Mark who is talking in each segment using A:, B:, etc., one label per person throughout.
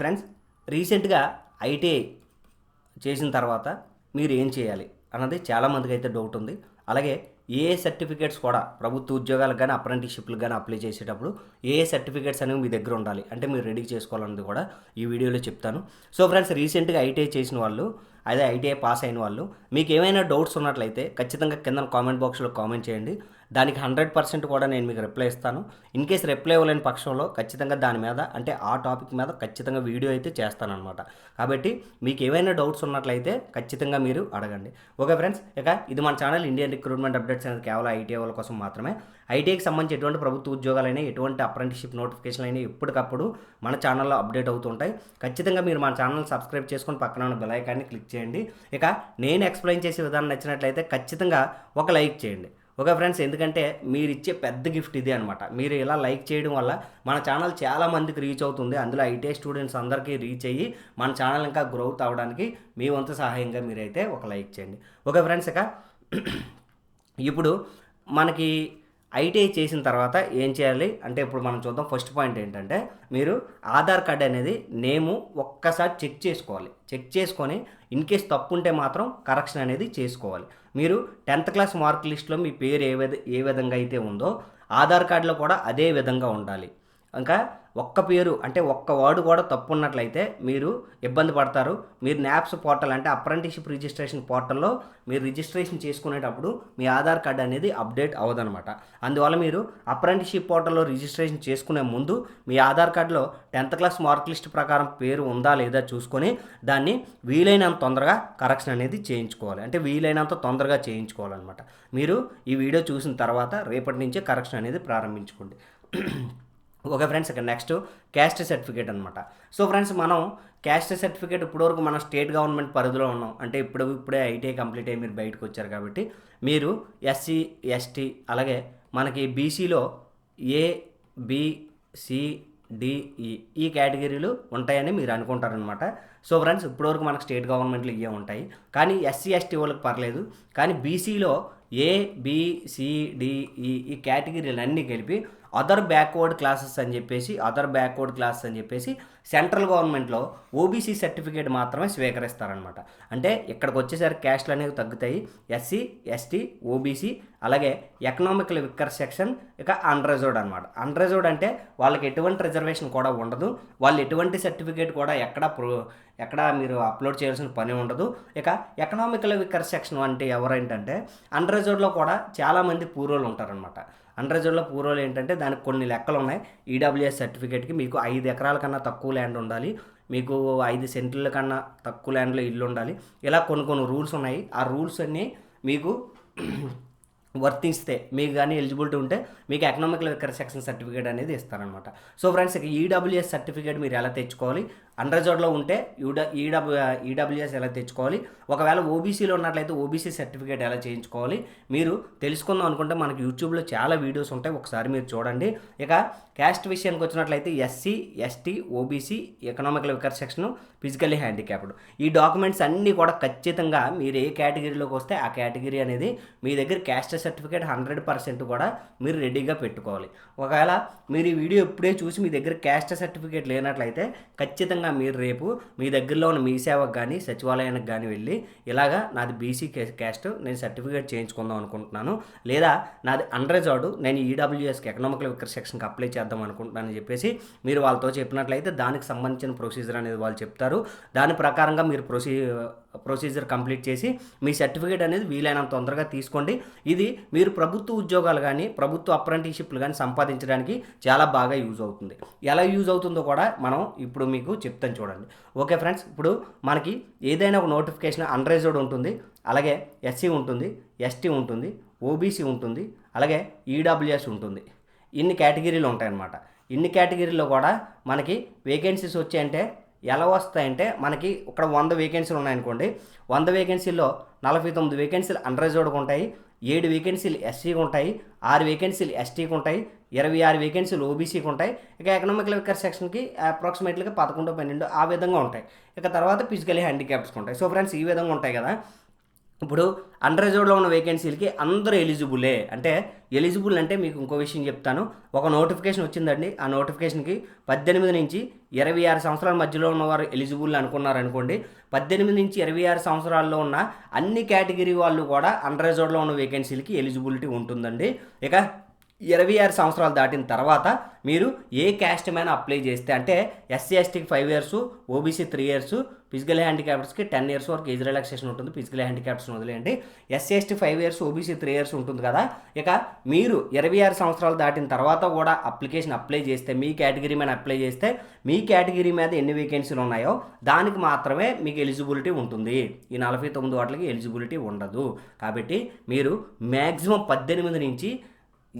A: Friends రీసెంట్గా ITI చేసిన తర్వాత మీరు ఏం చేయాలి అన్నది చాలామందికి అయితే డౌట్ ఉంది. అలాగే ఏ సర్టిఫికేట్స్ కూడా ప్రభుత్వ ఉద్యోగాలకు కానీ అప్రెంటిషిప్లకు కానీ అప్లై చేసేటప్పుడు ఏ ఏ సర్టిఫికేట్స్ అనేవి మీ దగ్గర ఉండాలి. అంటే మీరు రెడీ చేసుకోవాలన్నది కూడా ఈ వీడియోలో చెప్తాను. సో ఫ్రెండ్స్ రీసెంట్గా ఐటీఐ చేసిన వాళ్ళు అదే ఐటీఐ పాస్ అయిన వాళ్ళు. మీకు ఏమైనా డౌట్స్ ఉన్నట్లయితే ఖచ్చితంగా కింద కామెంట్ బాక్స్లో కామెంట్ చేయండి. దానికి హండ్రెడ్ పర్సెంట్ కూడా నేను మీకు రిప్లై ఇస్తాను. ఇన్ కేస్ రిప్లై ఇవ్వలేని పక్షంలో ఖచ్చితంగా దాని మీద అంటే ఆ టాపిక్ మీద ఖచ్చితంగా వీడియో అయితే చేస్తానన్నమాట. కాబట్టి మీకు ఏమైనా డౌట్స్ ఉన్నట్లయితే ఖచ్చితంగా మీరు అడగండి. ఓకే ఫ్రెండ్స్ ఇక ఇది మన ఛానల్ ఇండియన్ రిక్రూట్మెంట్ అప్డేట్స్ అనేది కేవలం ఐటీఐ వాళ్ళ కోసం మాత్రమే. ఐటీఐకి సంబంధించి ఎటువంటి ప్రభుత్వ ఉద్యోగాలైనా ఎటువంటి అప్రెంటిషిప్ నోటిఫికేషన్ అయినా ఎప్పటికప్పుడు మన ఛానల్లో అప్డేట్ అవుతుంటాయి ఖచ్చితంగా మీరు మన ఛానల్ సబ్స్క్రైబ్ చేసుకొని పక్కన ఉన్న బెలైకాన్ని క్లిక్ చేయండి. ఇక నేను ఎక్స్ప్లెయిన్ చేసే విధానం నచ్చినట్లయితే ఖచ్చితంగా ఒక లైక్ చేయండి. ఓకే ఫ్రెండ్స్ ఎందుకంటే మీరు ఇచ్చే పెద్ద గిఫ్ట్ ఇదే అనమాట మీరు ఇలా లైక్ చేయడం వల్ల మన ఛానల్ చాలా మందికి రీచ్ అవుతుంది. అందులో ఐటీఐ స్టూడెంట్స్ అందరికీ రీచ్ అయ్యి మన ఛానల్ ఇంకా గ్రోత్ అవ్వడానికి మీ వంతు సహాయంగా మీరైతే ఒక లైక్ చేయండి. ఓకే ఫ్రెండ్స్ ఇక ఇప్పుడు మనకి ఐటీఐ చేసిన తర్వాత ఏం చేయాలి? అంటే ఇప్పుడు మనం చూద్దాం. ఫస్ట్ పాయింట్ ఏంటంటే మీరు ఆధార్ కార్డ్ అనేది నేము ఒక్కసారి చెక్ చేసుకోవాలి. చెక్ చేసుకొని ఇన్ కేస్ తప్పు ఉంటే మాత్రం కరెక్షన్ అనేది చేసుకోవాలి. మీరు టెన్త్ క్లాస్ మార్క్ లిస్ట్లో మీ పేరు ఏ విధ ఏ విధంగా అయితే ఉందో ఆధార్ కార్డులో కూడా అదే విధంగా ఉండాలి. ఇంకా ఒక్క పేరు అంటే ఒక్క వర్డ్ కూడా తప్పు ఉన్నట్లయితే మీరు ఇబ్బంది పడతారు. మీరు న్యాప్స్ పోర్టల్ అంటే అప్రెంటిషిప్ రిజిస్ట్రేషన్ పోర్టల్లో మీరు రిజిస్ట్రేషన్ చేసుకునేటప్పుడు మీ ఆధార్ కార్డ్ అనేది అప్డేట్ అవ్వదనమాట అందువల్ల మీరు అప్రెంటిషిప్ పోర్టల్లో రిజిస్ట్రేషన్ చేసుకునే ముందు మీ ఆధార్ కార్డులో టెన్త్ క్లాస్ మార్క్ లిస్ట్ ప్రకారం పేరు ఉందా లేదా చూసుకొని దాన్ని వీలైనంత తొందరగా కరెక్షన్ అనేది చేయించుకోవాలి. అంటే వీలైనంత తొందరగా చేయించుకోవాలన్నమాట. మీరు ఈ వీడియో చూసిన తర్వాత రేపటి నుంచే కరెక్షన్ అనేది ప్రారంభించుకోండి. ఓకే ఫ్రెండ్స్ ఇక నెక్స్ట్ క్యాస్ట్ సర్టిఫికేట్ అనమాట సో ఫ్రెండ్స్ మనం క్యాస్ట్ సర్టిఫికేట్ ఇప్పటివరకు మనం స్టేట్ గవర్నమెంట్ పరిధిలో ఉన్నాం. అంటే ఇప్పుడు ఇప్పుడే ఐటీఐ కంప్లీట్ అయ్యి మీరు బయటకు వచ్చారు కాబట్టి మీరు ఎస్సీ ఎస్టీ అలాగే మనకి బీసీలో ఏ బి సి డిఈ ఈ కేటగిరీలు ఉంటాయని మీరు అనుకుంటారనమాట సో ఫ్రెండ్స్ ఇప్పటివరకు మనకు స్టేట్ గవర్నమెంట్లు ఇవే ఉంటాయి. కానీ ఎస్సీ ఎస్టీ వాళ్ళకి పర్లేదు. కానీ బీసీలో ఏ బిసిడిఈ e, ఈ కేటగిరీలు అన్నీ కలిపి అదర్ బ్యాక్వర్డ్ క్లాసెస్ అని చెప్పేసి అదర్ బ్యాక్వర్డ్ క్లాసెస్ అని చెప్పేసి సెంట్రల్ గవర్నమెంట్లో ఓబీసీ సర్టిఫికేట్ మాత్రమే స్వీకరిస్తారనమాట అంటే ఇక్కడికి వచ్చేసరికి క్యాస్ట్లు అనేవి తగ్గుతాయి. ఎస్సీ ఎస్టీ ఓబీసీ అలాగే ఎకనామికల్ విక్కర్ సెక్షన్ ఇక అన్రిజర్వ్డ్ అనమాట అన్రిజర్వ్డ్ అంటే వాళ్ళకి ఎటువంటి రిజర్వేషన్ కూడా ఉండదు. వాళ్ళు ఎటువంటి సర్టిఫికేట్ కూడా ఎక్కడ ప్రో ఎక్కడ మీరు అప్లోడ్ చేయాల్సిన పని ఉండదు. ఇక ఎకనామికల్ విక్కర్ సెక్షన్ అంటే ఎవరేంటంటే అన్రిజర్వ్డ్లో కూడా చాలామంది పూర్వలు ఉంటారనమాట అన్రిజర్వ్డ్లో పూర్వలు ఏంటంటే దానికి కొన్ని లెక్కలు ఉన్నాయి. ఈడబ్ల్యూఎస్ సర్టిఫికేట్కి మీకు ఐదు ఎకరాల కన్నా తక్కువ ల్యాండ్ ఉండాలి. మీకు ఐదు సెంట్ల కన్నా తక్కువ ల్యాండ్లో ఇల్లు ఉండాలి. ఇలా కొన్ని కొన్ని రూల్స్ ఉన్నాయి. ఆ రూల్స్ అన్నీ మీకు వర్తిస్తే మీకు కానీ ఎలిజిబిలిటీ ఉంటే మీకు ఎకనామిక్ లిక్కర్ సెక్షన్ సర్టిఫికేట్ అనేది ఇస్తారనమాట సో ఫ్రెండ్స్ ఈడబ్ల్యూఎస్ సర్టిఫికేట్ మీరు ఎలా తెచ్చుకోవాలి? అండర్జోడ్లో ఉంటే యూడ ఈడబ్ల్యూ ఈడబ్ల్యూఎస్ ఎలా తెచ్చుకోవాలి? ఒకవేళ ఓబీసీలో ఉన్నట్లయితే ఓబీసీ సర్టిఫికేట్ ఎలా చేయించుకోవాలి? మీరు తెలుసుకుందాం అనుకుంటే మనకి యూట్యూబ్లో చాలా వీడియోస్ ఉంటాయి. ఒకసారి మీరు చూడండి. ఇక క్యాస్ట్ విషయానికి వచ్చినట్లయితే SC ST OBC economical weaker section physically handicapped. ఈ డాక్యుమెంట్స్ అన్నీ కూడా ఖచ్చితంగా మీరు ఏ కేటగిరీలోకి వస్తే ఆ కేటగిరీ అనేది మీ దగ్గర క్యాస్ట్ సర్టిఫికేట్ హండ్రెడ్ పర్సెంట్ కూడా మీరు రెడీగా పెట్టుకోవాలి. ఒకవేళ మీరు ఈ వీడియో ఇప్పుడే చూసి మీ దగ్గర క్యాస్ట్ సర్టిఫికేట్ లేనట్లయితే ఖచ్చితంగా మీరు రేపు మీ దగ్గరలో ఉన్న మీ సేవకు కానీ సచివాలయానికి కానీ వెళ్ళి ఇలాగా నాది బీసీ క్యాస్ట్ నేను సర్టిఫికేట్ చేయించుకుందాం అనుకుంటున్నాను. లేదా నాది అండర్జాడు నేను ఈడబ్ల్యూఎస్కి ఎకనామికల్ వికర్ సెక్షన్కి అప్లై చేద్దాం అనుకుంటున్నానని చెప్పేసి మీరు వాళ్ళతో చెప్పినట్లయితే దానికి సంబంధించిన ప్రొసీజర్ అనేది వాళ్ళు చెప్తారు. దాని ప్రకారంగా మీరు ప్రొసీ ప్రొసీజర్ కంప్లీట్ చేసి మీ సర్టిఫికేట్ అనేది వీలైనంత తొందరగా తీసుకోండి. ఇది మీరు ప్రభుత్వ ఉద్యోగాలు కానీ ప్రభుత్వ అప్రెంటిషిప్లు కానీ సంపాదించడానికి చాలా బాగా యూజ్ అవుతుంది. ఎలా యూజ్ అవుతుందో కూడా మనం ఇప్పుడు మీకు చెప్తాను చూడండి. ఓకే ఫ్రెండ్స్ ఇప్పుడు మనకి ఏదైనా ఒక నోటిఫికేషన్ అన్రైజ్డ్ ఉంటుంది. అలాగే ఎస్సీ ఉంటుంది ఎస్టీ ఉంటుంది ఓబీసీ ఉంటుంది అలాగే ఈడబ్ల్యూఎస్ ఉంటుంది. ఇన్ని కేటగిరీలు ఉంటాయన్నమాట. ఇన్ని కేటగిరీలో కూడా మనకి వేకెన్సీస్ వచ్చాయంటే ఎలా వస్తాయంటే మనకి ఇక్కడ వంద వేకెన్సీలు ఉన్నాయనుకోండి వంద వేకెన్సీల్లో నలభై తొమ్మిది వేకెన్సీలు అన్రిజర్వ్డ్కి ఉంటాయి ఏడు వేకెన్సీలు ఎస్సీకి ఉంటాయి ఆరు వేకెన్సీలు ఎస్టీకి ఉంటాయి ఇరవై ఆరు వేకెన్సీలు ఓబీసీకి ఉంటాయి. ఇక ఎకనామిక్ వికర్ సెక్షన్కి అప్రాక్సిమేట్లీగా పదకొండు పన్నెండు ఆ విధంగా ఉంటాయి. ఇక తర్వాత ఫిజికలీ హ్యాండిక్యాప్స్కి ఉంటాయి. సో ఫ్రెండ్స్ ఈ విధంగా ఉంటాయి కదా. ఇప్పుడు అండర్జోడ్లో ఉన్న వేకెన్సీలకి అందరూ ఎలిజిబులే అంటే ఎలిజిబుల్ అంటే మీకు ఇంకో విషయం చెప్తాను. ఒక నోటిఫికేషన్ వచ్చిందండి. ఆ నోటిఫికేషన్కి పద్దెనిమిది నుంచి ఇరవై ఆరు సంవత్సరాల మధ్యలో ఉన్నవారు ఎలిజిబుల్ అనుకున్నారనుకోండి పద్దెనిమిది నుంచి ఇరవై ఆరు సంవత్సరాల్లో ఉన్న అన్ని కేటగిరీ వాళ్ళు కూడా అండర్జోడ్లో ఉన్న వేకెన్సీలకి ఎలిజిబిలిటీ ఉంటుందండి. ఇక ఇరవై ఆరు సంవత్సరాలు దాటిన తర్వాత మీరు ఏ క్యాస్ట్ మీద అప్లై చేస్తే అంటే ఎస్సీ ఎస్టీకి five years OBC three years physical హ్యాండిక్యాప్స్కి ten years వరకు ఏజ్ రిలాక్సేషన్ ఉంటుంది ఫిజికల్ హ్యాండిక్యాప్స్ వదిలేయండి. SC ST five years OBC three years ఉంటుంది కదా ఇక మీరు ఇరవై ఆరు సంవత్సరాలు దాటిన తర్వాత కూడా అప్లికేషన్ అప్లై చేస్తే మీ కేటగిరీ మీద అప్లై చేస్తే మీ కేటగిరీ మీద ఎన్ని వేకెన్సీలు ఉన్నాయో దానికి మాత్రమే మీకు ఎలిజిబిలిటీ ఉంటుంది. ఈ నలభై తొమ్మిది వాటికి ఎలిజిబిలిటీ ఉండదు. కాబట్టి మీరు మ్యాక్సిమం పద్దెనిమిది నుంచి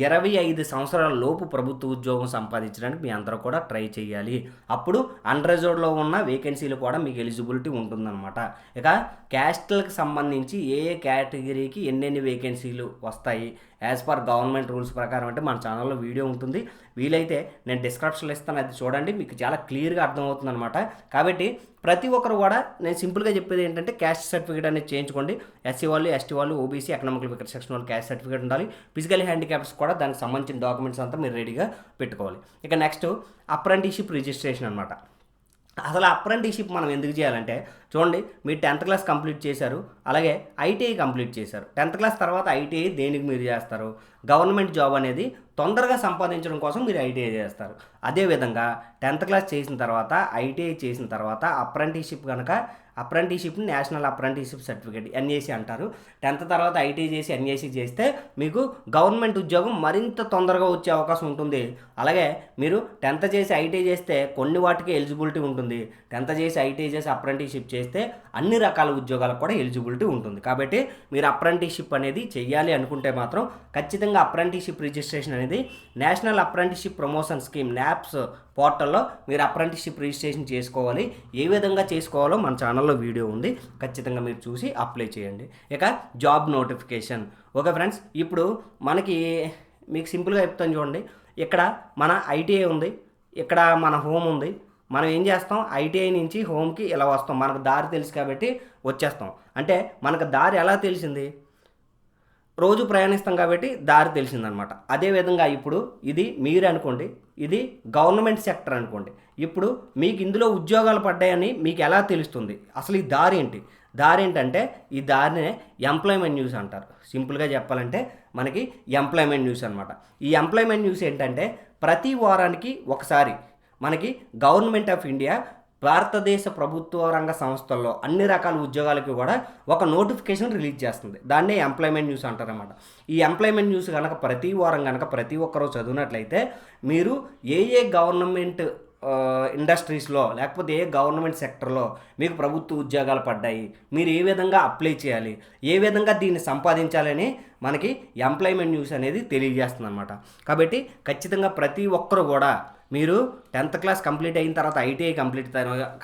A: ఇరవై ఐదు సంవత్సరాల లోపు ప్రభుత్వ ఉద్యోగం సంపాదించడానికి మీ అందరూ కూడా ట్రై చేయాలి. అప్పుడు అండర్జోడ్లో ఉన్న వేకెన్సీలు కూడా మీకు ఎలిజిబిలిటీ ఉంటుందన్నమాట. ఇక క్యాస్ట్లకు సంబంధించి ఏ ఏ కేటగిరీకి ఎన్నెన్ని వేకెన్సీలు వస్తాయి? యాజ్ పర్ గవర్నమెంట్ రూల్స్ ప్రకారం అంటే మన ఛానల్లో వీడియో ఉంటుంది. వీలైతే నేను డిస్క్రిప్షన్లో ఇస్తాను. అది చూడండి. మీకు చాలా క్లియర్గా అర్థమవుతుంది అనమాట కాబట్టి ప్రతి ఒక్కరు కూడా నేను సింపుల్గా చెప్పేది ఏంటంటే క్యాస్ట్ సర్టిఫికేట్ అనేది చేయించుకోండి. ఎస్సీ వాళ్ళు ఎస్టీ వాళ్ళు ఓబీసీ ఎకనామికల్ వికెట్ సెక్షన్ వాళ్ళు క్యాస్ట్ సర్టిఫికేట్ ఉండాలి. ఫిజికల్ హ్యాండిక్యాప్స్ కూడా దానికి సంబంధించిన డాక్యుమెంట్స్ అంతా మీరు రెడీగా పెట్టుకోవాలి. ఇక నెక్స్ట్ అప్రెంటిషిప్ రిజిస్ట్రేషన్ అనమాట అసలు అప్రెంటిషిప్ మనం ఎందుకు చేయాలంటే చూడండి మీరు టెన్త్ క్లాస్ కంప్లీట్ చేశారు అలాగే ఐటీఐ కంప్లీట్ చేశారు. టెన్త్ క్లాస్ తర్వాత ఐటీఐ దేనికి మీరు చేస్తారు? గవర్నమెంట్ జాబ్ అనేది తొందరగా సంపాదించడం కోసం మీరు ఐటీఐ చేస్తారు. అదేవిధంగా టెన్త్ క్లాస్ చేసిన తర్వాత ఐటీఐ చేసిన తర్వాత అప్రెంటిషిప్ కనుక apprenticeship national apprenticeship certificate NAC అంటారు. టెన్త్ తర్వాత ఐటీ చేసి ఎన్ఏసి చేస్తే మీకు గవర్నమెంట్ ఉద్యోగం మరింత తొందరగా వచ్చే అవకాశం ఉంటుంది. అలాగే మీరు టెన్త్ చేసి ఐటీ చేస్తే కొన్ని వాటికి ఎలిజిబిలిటీ ఉంటుంది. టెన్త్ చేసి ఐటీ చేసి అప్రెంటిషిప్ చేస్తే అన్ని రకాల ఉద్యోగాలకు కూడా ఎలిజిబిలిటీ ఉంటుంది. కాబట్టి మీరు అప్రెంటిషిప్ అనేది చెయ్యాలి అనుకుంటే మాత్రం ఖచ్చితంగా అప్రెంటిషిప్ రిజిస్ట్రేషన్ అనేది national apprenticeship promotion scheme NAPS పోర్టల్లో మీరు అప్రెంటిషిప్ రిజిస్ట్రేషన్ చేసుకోవాలి. ఏ విధంగా చేసుకోవాలో మన ఛానల్లో వీడియో ఉంది. ఖచ్చితంగా మీరు చూసి అప్లై చేయండి. ఇక జాబ్ నోటిఫికేషన్. ఓకే ఫ్రెండ్స్ ఇప్పుడు మనకి మీకు సింపుల్గా చెప్తాను చూడండి. ఇక్కడ మన ఐటీఐ ఉంది. ఇక్కడ మన హోమ్ ఉంది. మనం ఏం చేస్తాం? ఐటీఐ నుంచి హోమ్కి ఇలా వస్తాం. మనకు దారి తెలుసు కాబట్టి వచ్చేస్తాం. అంటే మనకు దారి ఎలా తెలిసింది? రోజు ప్రయాణిస్తాం కాబట్టి దారి తెలిసిందనమాట. అదేవిధంగా ఇప్పుడు ఇది మీరు అనుకోండి ఇది గవర్నమెంట్ సెక్టర్ అనుకోండి ఇప్పుడు మీకు ఇందులో ఉద్యోగాలు పడ్డాయని మీకు ఎలా తెలుస్తుంది? అసలు ఈ దారి ఏంటి? దారి ఏంటంటే ఈ దారినే ఎంప్లాయ్మెంట్ న్యూస్ అంటారు. సింపుల్గా చెప్పాలంటే మనకి ఎంప్లాయ్మెంట్ న్యూస్ అనమాట. ఈ ఎంప్లాయ్మెంట్ న్యూస్ ఏంటంటే ప్రతి వారానికి ఒకసారి మనకి గవర్నమెంట్ ఆఫ్ ఇండియా భారతదేశ ప్రభుత్వ రంగ సంస్థల్లో అన్ని రకాల ఉద్యోగాలకి కూడా ఒక నోటిఫికేషన్ రిలీజ్ చేస్తుంది. దాన్నే ఎంప్లాయ్మెంట్ న్యూస్ అంటారనమాట ఈ ఎంప్లాయ్మెంట్ న్యూస్ కనుక ప్రతి వారం కనుక ప్రతి ఒక్కరూ చదివినట్లయితే మీరు ఏ ఏ గవర్నమెంట్ ఇండస్ట్రీస్లో లేకపోతే ఏ గవర్నమెంట్ సెక్టర్లో మీకు ప్రభుత్వ ఉద్యోగాలు పడ్డాయి మీరు ఏ విధంగా అప్లై చేయాలి ఏ విధంగా దీన్ని సంపాదించాలని మనకి ఎంప్లాయ్మెంట్ న్యూస్ అనేది తెలియజేస్తుంది అనమాట కాబట్టి ఖచ్చితంగా ప్రతి ఒక్కరు కూడా మీరు టెన్త్ క్లాస్ కంప్లీట్ అయిన తర్వాత ఐటీఐ కంప్లీట్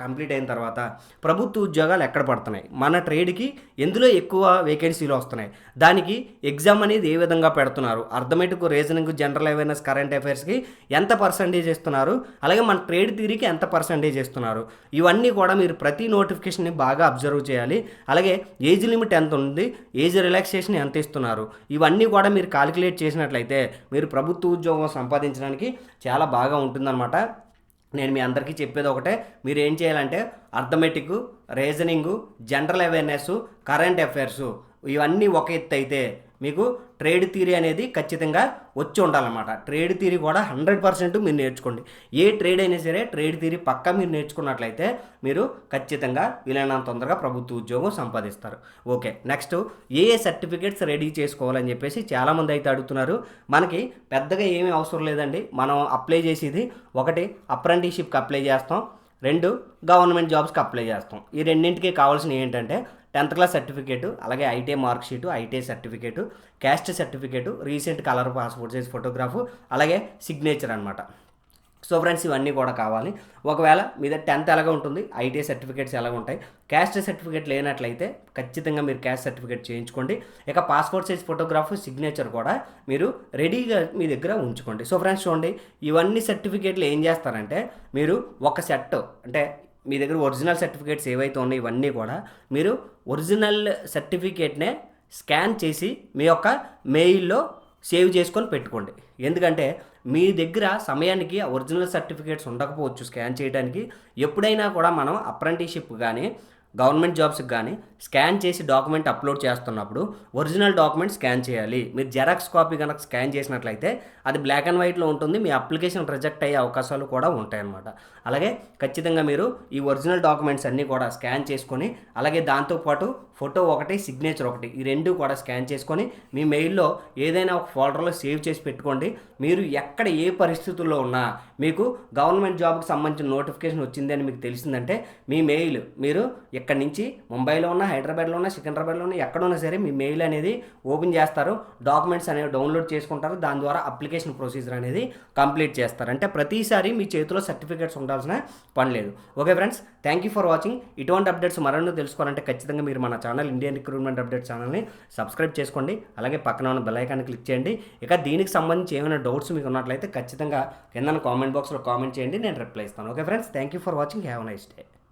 A: కంప్లీట్ అయిన తర్వాత ప్రభుత్వ ఉద్యోగాలు ఎక్కడ పడుతున్నాయి? మన ట్రేడ్కి ఎందులో ఎక్కువ వేకెన్సీలు వస్తున్నాయి? దానికి ఎగ్జామ్ అనేది ఏ విధంగా పెడుతున్నారు? Arithmetic reasoning general awareness current అఫైర్స్కి ఎంత పర్సంటేజ్ ఇస్తున్నారు? అలాగే మన ట్రేడ్ థిరీకి ఎంత పర్సంటేజ్ ఇస్తున్నారు? ఇవన్నీ కూడా మీరు ప్రతి నోటిఫికేషన్ని బాగా అబ్జర్వ్ చేయాలి. అలాగే ఏజ్ లిమిట్ ఎంత ఉంది? ఏజ్ రిలాక్సేషన్ ఎంత ఇస్తున్నారు? ఇవన్నీ కూడా మీరు కాలిక్యులేట్ చేసినట్లయితే మీరు ప్రభుత్వ ఉద్యోగం సంపాదించడానికి చాలా బాగా ఉంటుంది. ఉంటుందన్నమాట. నేను మీ అందరికీ చెప్పేది ఒకటే మీరు ఏం చేయాలంటే arithmetic reasoning general awareness current affairs ఇవన్నీ ఒక ఎత్తు అయితే మీకు ట్రేడ్ థీరీ అనేది ఖచ్చితంగా వచ్చి ఉండాలన్నమాట. ట్రేడ్ థీరీ కూడా హండ్రెడ్ పర్సెంట్ మీరు నేర్చుకోండి. ఏ ట్రేడ్ అయినా సరే ట్రేడ్ థీరీ పక్కా మీరు నేర్చుకున్నట్లయితే మీరు ఖచ్చితంగా వీలైనంత తొందరగా ప్రభుత్వ ఉద్యోగం సంపాదిస్తారు. ఓకే నెక్స్ట్ ఏ ఏ సర్టిఫికేట్స్ రెడీ చేసుకోవాలని చెప్పేసి చాలామంది అయితే అడుగుతున్నారు. మనకి పెద్దగా ఏమీ అవసరం లేదండి. మనం అప్లై చేసేది ఒకటి అప్రెంటిషిప్కి అప్లై చేస్తాం. రెండు గవర్నమెంట్ జాబ్స్కి అప్లై చేస్తాం. ఈ రెండింటికి కావాల్సినవి ఏంటంటే టెన్త్ క్లాస్ సర్టిఫికేటు అలాగే ITI mark sheet ITI certificate caste certificate recent colour passport size photograph అలాగే సిగ్నేచర్ అనమాట సో ఫ్రెండ్స్ ఇవన్నీ కూడా కావాలి. ఒకవేళ మీద టెన్త్ ఎలాగ ఉంటుంది ఐటీఐ సర్టిఫికేట్స్ ఎలాగ ఉంటాయి క్యాస్ట్ సర్టిఫికేట్ లేనట్లయితే ఖచ్చితంగా మీరు క్యాస్ట్ సర్టిఫికేట్ చేయించుకోండి. ఇక పాస్పోర్ట్ సైజ్ ఫోటోగ్రాఫ్ సిగ్నేచర్ కూడా మీరు రెడీగా మీ దగ్గర ఉంచుకోండి. సో ఫ్రెండ్స్ చూడండి ఇవన్నీ సర్టిఫికేట్లు ఏం చేస్తారంటే మీరు ఒక సెట్ అంటే మీ దగ్గర ఒరిజినల్ సర్టిఫికేట్స్ ఏవైతే ఉన్నాయో ఇవన్నీ కూడా మీరు ఒరిజినల్ సర్టిఫికేట్నే స్కాన్ చేసి మీ యొక్క మెయిల్లో సేవ్ చేసుకొని పెట్టుకోండి. ఎందుకంటే మీ దగ్గర సమయానికి ఒరిజినల్ సర్టిఫికేట్స్ ఉండకపోవచ్చు స్కాన్ చేయడానికి ఎప్పుడైనా కూడా మనం అప్రెంటిషిప్ కానీ గవర్నమెంట్ జాబ్స్కి కానీ స్కాన్ చేసి డాక్యుమెంట్ అప్లోడ్ చేస్తున్నప్పుడు ఒరిజినల్ డాక్యుమెంట్ స్కాన్ చేయాలి. మీరు జెరాక్స్ కాపీ కనుక స్కాన్ చేసినట్లయితే అది బ్లాక్ అండ్ వైట్లో ఉంటుంది. మీ అప్లికేషన్ రిజెక్ట్ అయ్యే అవకాశాలు కూడా ఉంటాయన్నమాట. అలాగే ఖచ్చితంగా మీరు ఈ ఒరిజినల్ డాక్యుమెంట్స్ అన్నీ కూడా స్కాన్ చేసుకొని అలాగే దాంతోపాటు ఫోటో ఒకటి సిగ్నేచర్ ఒకటి ఈ రెండు కూడా స్కాన్ చేసుకొని మీ మెయిల్లో ఏదైనా ఒక ఫోల్డర్లో సేవ్ చేసి పెట్టుకోండి. మీరు ఎక్కడ ఏ పరిస్థితుల్లో ఉన్నా మీకు గవర్నమెంట్ జాబ్కి సంబంధించిన నోటిఫికేషన్ వచ్చిందని మీకు తెలిసిందంటే మీ మెయిల్ మీరు ఇక్కడి నుంచి ముంబైలో ఉన్న హైదరాబాద్లో ఉన్న సికింద్రాబాద్లో ఉన్న ఎక్కడ ఉన్నా సరే మీ మెయిల్ అనేది ఓపెన్ చేస్తారు. డాక్యుమెంట్స్ అనేవి డౌన్లోడ్ చేసుకుంటారు. దాని ద్వారా అప్లికేషన్ ప్రొసీజర్ అనేది కంప్లీట్ చేస్తారు. అంటే ప్రతిసారి మీ చేతిలో సర్టిఫికేట్స్ ఉండాల్సిన పని లేదు. Okay friends thank you for watching ఇటువంటి అప్డేట్స్ మరెన్నో తెలుసుకోవాలంటే ఖచ్చితంగా మీరు మన ఛానల్ ఇండియన్ రిక్రూట్మెంట్ అప్డేట్ ఛానల్ని సబ్స్క్రైబ్ చేసుకోండి. అలాగే పక్కన ఉన్న బెల్ ఐకాన్ క్లిక్ చేయండి. ఇక దీనికి సంబంధించి ఏమైనా డౌట్స్ మీకు ఉన్నట్లయితే ఖచ్చితంగా కింద కామెంట్ బాక్స్లో కామెంట్ చేయండి నేను రిప్లై ఇస్తాను. Okay friends thank you for watching. Have nice day.